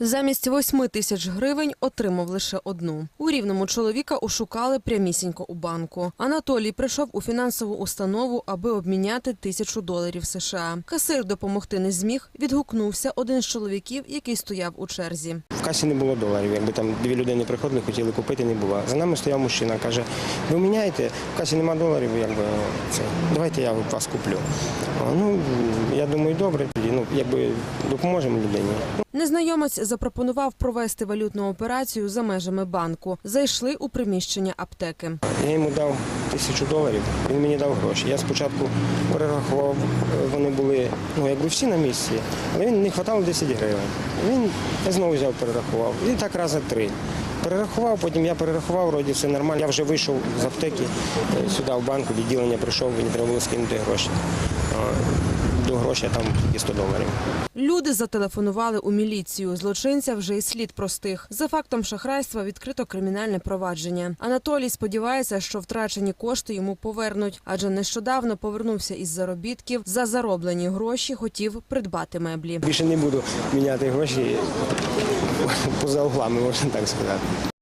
Замість восьми тисяч гривень отримав лише одну. У рівному чоловіка ушукали прямісінько у банку. Анатолій прийшов у фінансову установу, аби обміняти тисячу доларів США. Касир допомогти не зміг. Відгукнувся один з чоловіків, який стояв у черзі. Касі не було доларів. Якби там дві людини приходили, хотіли купити, не було. За нами стояв мужчина, каже, ви міняєте, в касі нема доларів, якби це. Давайте я вас куплю. А, Ну, я думаю, добре, тоді, ну, якби допоможемо людині. Незнайомець запропонував провести валютну операцію за межами банку. Зайшли у приміщення аптеки. Я йому дав тисячу доларів, він мені дав гроші. Я спочатку перерахував, е, вони були ну, якби всі на місці, але він не вистачало 10 гривень. Він я знову взяв, перерахував. І так рази три. Перерахував, потім я перерахував, вроді все нормально. Я вже вийшов з аптеки е, сюди в банку, відділення прийшов, мені треба було скинути гроші. До грошей там тільки 100 доларів. Люди зателефонували у міліцію. Злочинця вже й слід простих. За фактом шахрайства відкрито кримінальне провадження. Анатолій сподівається, що втрачені кошти йому повернуть, адже нещодавно повернувся із заробітків. За зароблені гроші хотів придбати меблі. Більше не буду міняти гроші поза углами, можна так сказати.